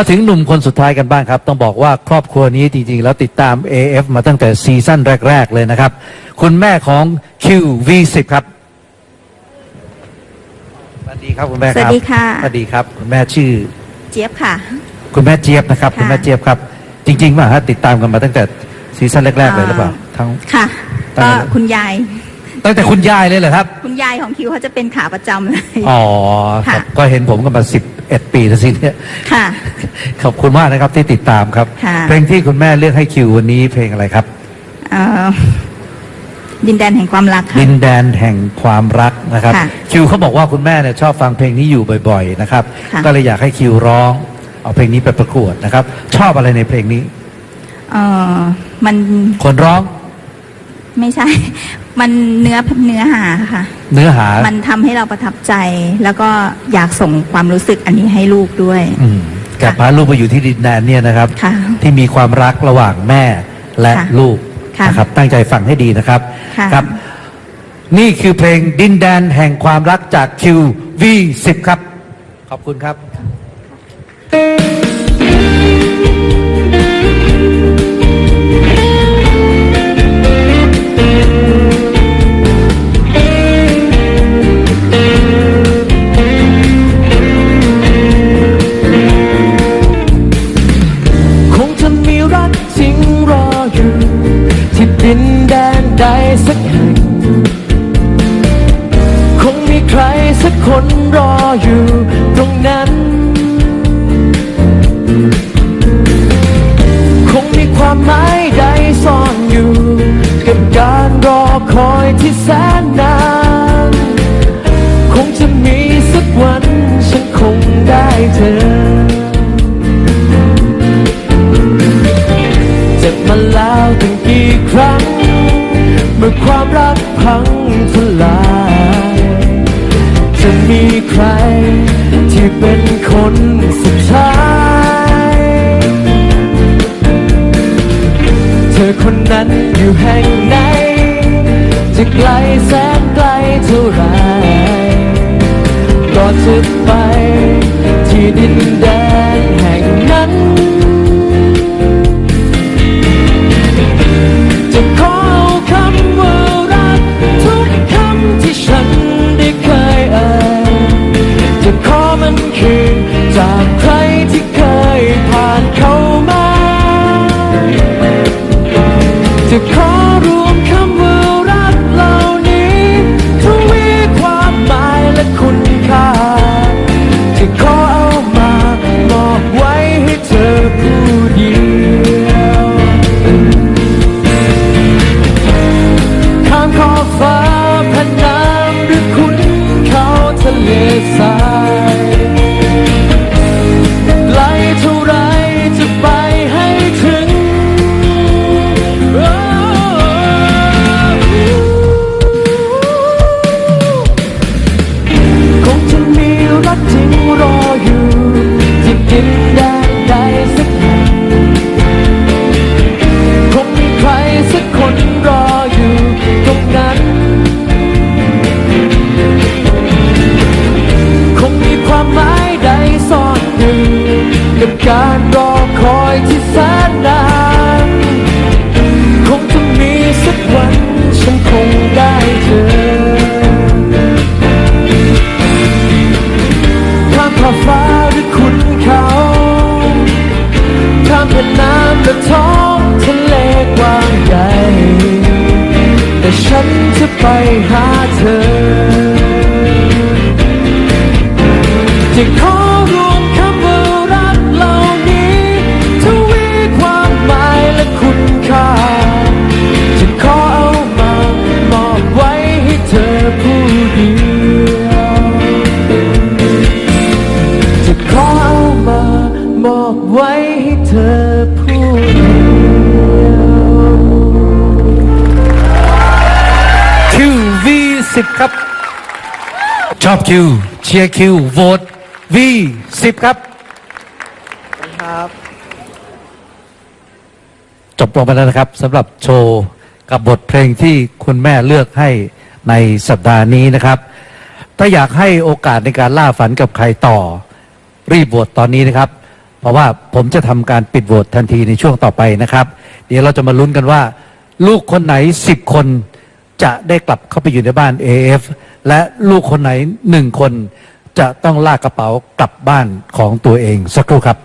มาถึงหนุ่มคนสุดท้ายกันบ้างครับ ต้องบอกว่าครอบครัวนี้จริง ๆ แล้วติดตาม AF มาตั้งแต่ซีซั่นแรก ๆ เลยนะครับ คุณแม่ของ QV10 ครับสวัสดีครับคุณแม่ครับสวัสดีค่ะ สวัสดีครับคุณแม่ชื่อ เจี๊ยบค่ะ คุณแม่เจี๊ยบนะครับค่ะคุณแม่เจี๊ยบครับ จริงๆว่าฮะติดตามกันมาตั้งแต่ซีซั่นแรก ๆ เลยหรือเปล่าอ่าทั้งค่ะตั้งก็แต่คุณยาย ตั้งแต่คุณยายเลยเหรอครับ คุณยายของคิวเขาจะเป็นขาประจำเลยอ๋อค่ะครับก็เห็นผมกันมาสิบ เอ็ดปีแล้วสิเนี่ยค่ะ ขอบคุณมากนะครับที่ติดตามครับ ค่ะ เพลงที่คุณแม่เลือกให้คิววันนี้เพลงอะไรครับ เอ่อดินแดนแห่งความรักค่ะ ดินแดนแห่งความรักนะครับ ค่ะคิวเขาบอกว่าคุณแม่เนี่ยชอบฟังเพลงนี้อยู่บ่อยๆนะครับ ค่ะ ก็เลยอยากให้คิวร้องเอาเพลงนี้ไปประกวดนะครับ ชอบอะไรในเพลงนี้ เอ่อมันคนร้อง ไม่ใช่ มันเนื้อเนื้อหาค่ะ เนื้อหามันทำให้เราประทับใจ แล้วก็อยากส่งความรู้สึกอันนี้ให้ลูกด้วย อืมแกพาลูกไปอยู่ที่ดินแดนเนี่ยนะครับ ค่ะที่มีความรักระหว่างแม่และค่ะลูกค่ะนะครับ ตั้งใจฟังให้ดีนะครับค่ะ ครับ นี่คือเพลงดินแดนแห่งความรักจาก QV10 ครับ ขอบคุณครับ ดินแดนใดสักแห่ง คงมีใครสักคนรออยู่ตรงนั้น คงมีความหมายใดซ่อนอยู่ กับการรอคอยที่แสนนาน มื่อความรักพังทลายจะมีใครที่เป็นคนสุดท้าย เธอคนนั้นอยู่แห่งไหน จะไกลแสนไกลเท่าไรก็จะไปที่ดินแดนแห่งนั้น จ หาเธอ จะขอรวมคำว่ารักเหล่านี้ทวีความหมายและคุณค่า จะขอเอามามอบไว้ให้เธอผู้เดียวจะขอเอามามอบไว้ให้เธอผู้ QV10 ครับ ชอบ Q เชียร์ Q โหวต V10 ครับ ครับ จบลงไปแล้วนะครับสำหรับโชว์กับบทเพลงที่คุณแม่เลือกให้ในสัปดาห์นี้นะครับ ถ้าอยากให้โอกาสในการล่าฝันกับใครต่อ รีบโหวตตอนนี้นะครับ เพราะว่าผมจะทำการปิดโหวตทันทีในช่วงต่อไปนะครับ เดี๋ยวเราจะมาลุ้นกันว่า ลูกคนไหน 10 คน จะได้กลับเข้าไปอยู่ในบ้าน AF และลูกคนไหนหนึ่งคนจะต้องลากกระเป๋ากลับบ้านของตัวเองสักครู่ครับ